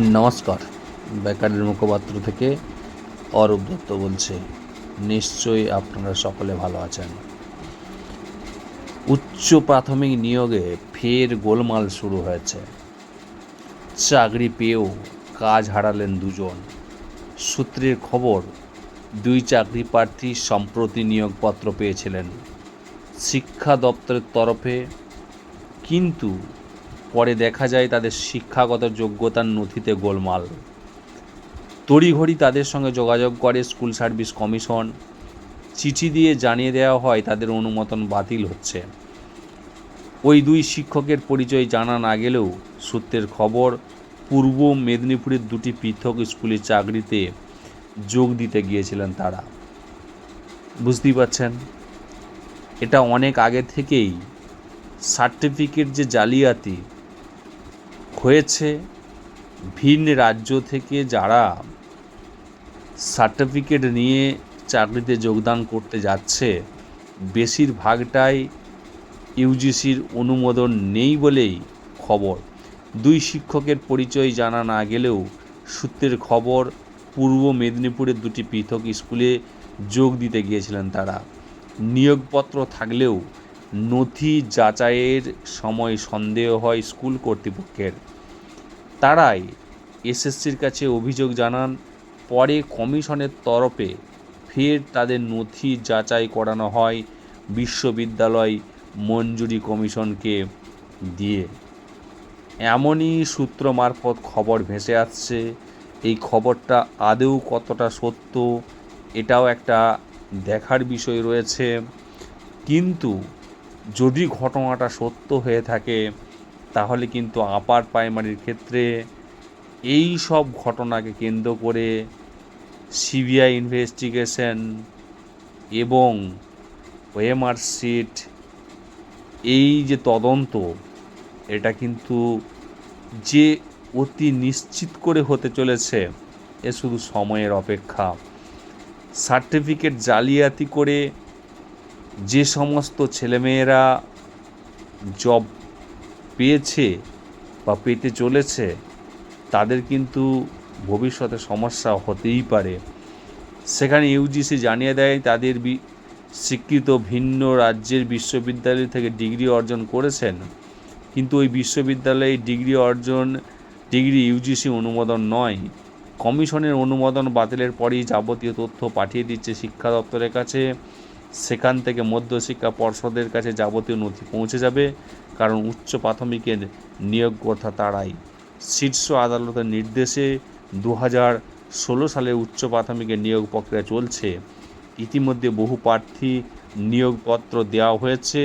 নমস্কার। বেকারের মুখপাত্র থেকে অরূপ দত্ত বলছে। নিশ্চয়ই আপনারা সকলে ভালো আছেন। উচ্চ প্রাথমিক নিয়োগে ফের গোলমাল শুরু হয়েছে। চাকরি পেয়েও কাজ হারালেন দুজন। সূত্রের খবর, দুই চাকরি প্রার্থী সম্প্রতি নিয়োগপত্র পেয়েছিলেন। শিক্ষা দপ্তরের তরফে, কিন্তু পরে দেখা যায় তাদের শিক্ষাগত যোগ্যতার নথিতে গোলমাল। তড়িঘড়ি তাদের সঙ্গে যোগাযোগ করে স্কুল সার্ভিস কমিশন। চিঠি দিয়ে জানিয়ে দেওয়া হয়, তাদের অনুমোদন বাতিল হচ্ছে। ওই দুই শিক্ষকের পরিচয় জানা না গেলেও সূত্রের খবর, পূর্ব মেদিনীপুরের দুটি পৃথক স্কুলে চাকরিতে যোগ দিতে গিয়েছিলেন তারা। বুঝতেই পারছেন? এটা অনেক আগে থেকেই সার্টিফিকেট যে জালিয়াতি হয়েছে ভিন রাজ্য থেকে যারা সার্টিফিকেট নিয়ে চাকরিতে যোগদান করতে যাচ্ছে, বেশিরভাগটাই ইউজিসির অনুমোদন নেই বলেই খবর। দুই শিক্ষকের পরিচয় জানা না গেলেও সূত্রের খবর, পূর্ব মেদিনীপুরের দুটি পৃথক স্কুলে যোগ দিতে গিয়েছিলেন তারা। নিয়োগপত্র থাকলেও নথি যাচাইয়ের সময় সন্দেহ হয় স্কুল কর্তৃপক্ষের। তারাই এসএসসির কাছে অভিযোগ জানান, পরে কমিশনের তরফে ফের তাদের নথি যাচাই করানো হয় বিশ্ববিদ্যালয় মঞ্জুরি কমিশনকে দিয়ে। এমনই সূত্র মারফত খবর ভেসে আসছে। এই খবরটা আদৌ কতটা সত্য, এটাও একটা দেখার বিষয় রয়েছে। কিন্তু যদি ঘটনাটা সত্য হয়ে থাকে তাহলে কিন্তু আপার প্রাইমারির ক্ষেত্রে এই সব ঘটনাকে কেন্দ্র করে সিবিআই ইনভেস্টিগেশন এবং ওএমআর সিট, এই যে তদন্ত, এটা কিন্তু যে অতি নিশ্চিত করে হতে চলেছে, এ শুধু সময়ের অপেক্ষা। সার্টিফিকেট জালিয়াতি করে যে সমস্ত ছেলেমেয়েরা জব পেয়েছে বা পেতে চলেছে, তাদের কিন্তু ভবিষ্যতে সমস্যা হতেই পারে। সেখানে ইউজিসি জানিয়ে দেয়, তাদের স্বীকৃত ভিন্ন রাজ্যের বিশ্ববিদ্যালয় থেকে ডিগ্রি অর্জন করেছেন। কিন্তু ওই বিশ্ববিদ্যালয়ে ডিগ্রি অর্জন, ডিগ্রি ইউজিসি অনুমোদন নয়। কমিশনের অনুমোদন বাতিলের পরই যাবতীয় তথ্য পাঠিয়ে দিচ্ছে শিক্ষা দপ্তরের কাছে। সেখান থেকে মধ্যশিক্ষা পর্ষদের কাছে যাবতীয় নথি পৌঁছে যাবে, কারণ উচ্চ প্রাথমিকের নিয়োগকর্তা তারাই। শীর্ষ আদালতের নির্দেশে দু হাজার ষোলো সালে উচ্চ প্রাথমিকের নিয়োগ প্রক্রিয়া চলছে। ইতিমধ্যে বহু প্রার্থী নিয়োগপত্র দেওয়া হয়েছে,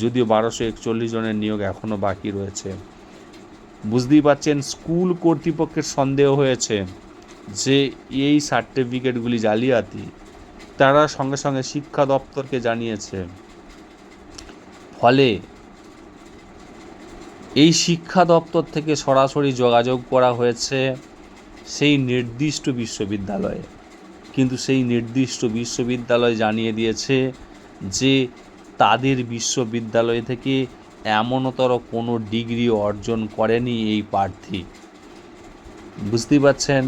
যদিও বারোশো একচল্লিশ জনের নিয়োগ এখনও বাকি রয়েছে। বুঝতেই পারছেন, স্কুল কর্তৃপক্ষের সন্দেহ হয়েছে যে এই সার্টিফিকেটগুলি জালিয়াতি। তারা সঙ্গে সঙ্গে শিক্ষা দপ্তরকে জানিয়েছে। ফলে এই শিক্ষা দপ্তর থেকে সরাসরি যোগাযোগ করা হয়েছে সেই নির্দিষ্ট বিশ্ববিদ্যালয়ে। কিন্তু সেই নির্দিষ্ট বিশ্ববিদ্যালয় জানিয়ে দিয়েছে যে তাদের বিশ্ববিদ্যালয় থেকে এমনতর কোনো ডিগ্রি অর্জন করেনি এই প্রার্থী। বুঝতেই পারছেন?